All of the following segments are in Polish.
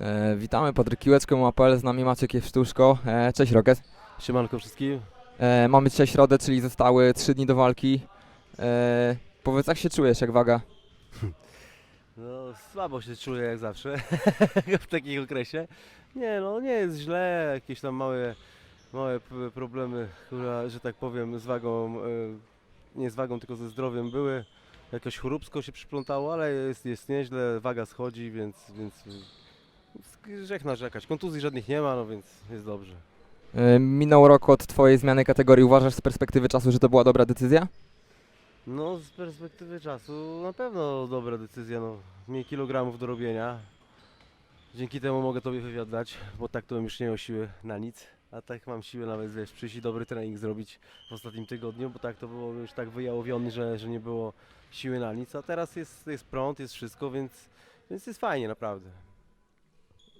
E, witamy, Patryk Kiłeczko, MAPL, z nami Maciek Jewsztuszko. E, cześć Rocket. Siemanko wszystkim. E, mamy dzisiaj środę, czyli zostały 3 dni do walki. E, powiedz, jak się czujesz, jak waga? No słabo się czuję jak zawsze w takim okresie. Nie no, nie jest źle, jakieś tam małe, małe p- problemy, kurwa, że tak powiem, z wagą, e, nie z wagą, tylko ze zdrowiem były. Jakoś choróbsko się przyplątało, ale jest, jest nieźle, waga schodzi, więc, więc grzech narzekać. Kontuzji żadnych nie ma, no więc jest dobrze. E, minął rok od twojej zmiany kategorii. Uważasz z perspektywy czasu, że to była dobra decyzja? No z perspektywy czasu na pewno dobra decyzja, no mniej kilogramów do robienia. Dzięki temu mogę tobie wywiad dać, bo tak to bym już nie miał siły na nic. A tak mam siłę nawet, wiesz, przyjść i dobry trening zrobić w ostatnim tygodniu, bo tak to było już tak wyjałowiony, że, że nie było siły na nic. A teraz jest, jest prąd, jest wszystko, więc, więc jest fajnie naprawdę.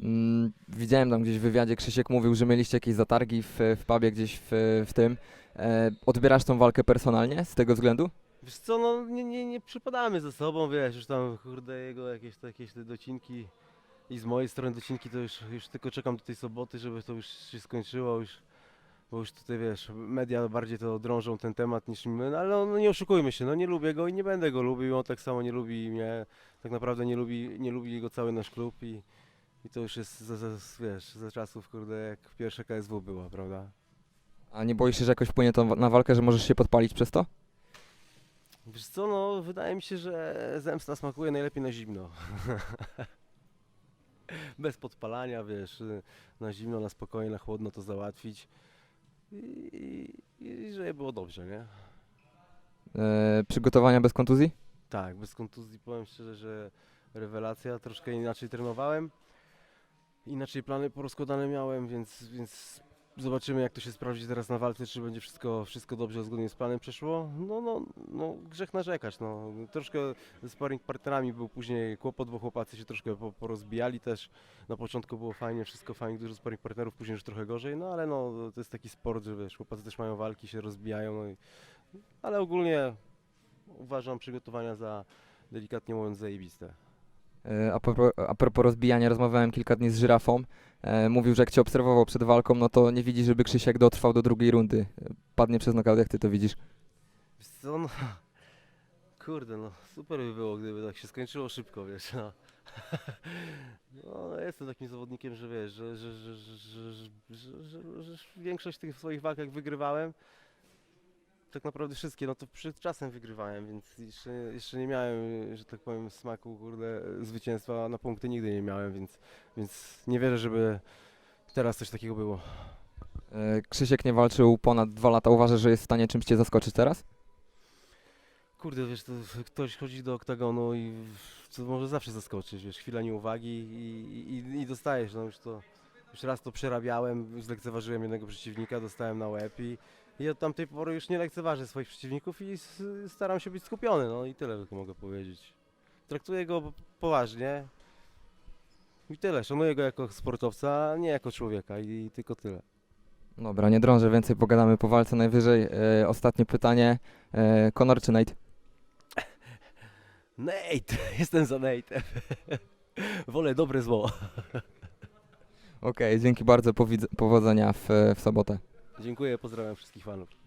Mm, widziałem tam gdzieś w wywiadzie, Krzysiek mówił, że mieliście jakieś zatargi w, w pubie gdzieś w, w tym. E, odbierasz tą walkę personalnie z tego względu? Wiesz co, no nie, nie, nie przypadamy ze sobą, wiesz, już tam kurde jego jakieś, jakieś te docinki i z mojej strony docinki to już, już tylko czekam do tej soboty, żeby to już się skończyło, już, bo już tutaj wiesz, media bardziej to drążą ten temat niż my, no, ale no nie oszukujmy się, no nie lubię go i nie będę go lubił, on tak samo nie lubi mnie, tak naprawdę nie lubi, nie lubi go cały nasz klub i, i to już jest, za, za, wiesz, za czasów kurde jak pierwsze KSW była, prawda? A nie boisz się, że jakoś wpłynie to na walkę, że możesz się podpalić przez to? Wiesz co, no wydaje mi się, że zemsta smakuje najlepiej na zimno. Bez podpalania, wiesz, y, na zimno, na spokojnie, na chłodno to załatwić. I, i, i żeby było dobrze, nie? E, przygotowania bez kontuzji? Tak, bez kontuzji powiem szczerze, że rewelacja. Troszkę inaczej trenowałem. Inaczej plany porozkładane miałem, więc, więc zobaczymy jak to się sprawdzi teraz na walce, czy będzie wszystko, wszystko dobrze zgodnie z planem przeszło. No, no, no grzech narzekać. No. Troszkę ze sparring partnerami był później kłopot, bo chłopacy się troszkę po, porozbijali też. Na początku było fajnie, wszystko fajnie, dużo sparring partnerów, później już trochę gorzej, no ale no, to jest taki sport, że wiesz, chłopacy też mają walki, się rozbijają, no i, ale ogólnie uważam przygotowania za delikatnie mówiąc zajebiste. E, A propos, a propos rozbijania, rozmawiałem kilka dni z żyrafą. E, mówił, że jak cię obserwował przed walką, no to nie widzi, żeby Krzysiek dotrwał do drugiej rundy. E, Padnie przez nokaut, jak ty to widzisz? Wiesz co, no, kurde, no super by było, gdyby tak się skończyło szybko, wiesz, no. No, jestem takim zawodnikiem, że wiesz, że, że, że, że, że, że, że, że, że większość tych swoich walk jak wygrywałem, tak naprawdę wszystkie, no to przed czasem wygrywałem, więc jeszcze, jeszcze nie miałem, że tak powiem, smaku, kurde, zwycięstwa na punkty nigdy nie miałem, więc, więc nie wierzę, żeby teraz coś takiego było. E, Krzysiek nie walczył ponad dwa lata. Uważasz, że jest w stanie czymś cię zaskoczyć teraz? Kurde, wiesz, to ktoś chodzi do oktagonu i to może zawsze zaskoczyć, wiesz, chwila nieuwagi i, i, i dostajesz, no już to, już raz to przerabiałem, zlekceważyłem jednego przeciwnika, dostałem na łeb i, i od tamtej pory już nie lekceważę swoich przeciwników i s- staram się być skupiony, no i tyle tylko mogę powiedzieć. Traktuję go po- poważnie i tyle, szanuję go jako sportowca, a nie jako człowieka i tylko tyle. Dobra, nie drążę, więcej pogadamy po walce najwyżej. E, ostatnie pytanie. E, Conor czy Nate? Nate! Jestem za Nate. Wolę dobre zło. Okej, dzięki bardzo, powidz- powodzenia w, w sobotę. Dziękuję, pozdrawiam wszystkich fanów.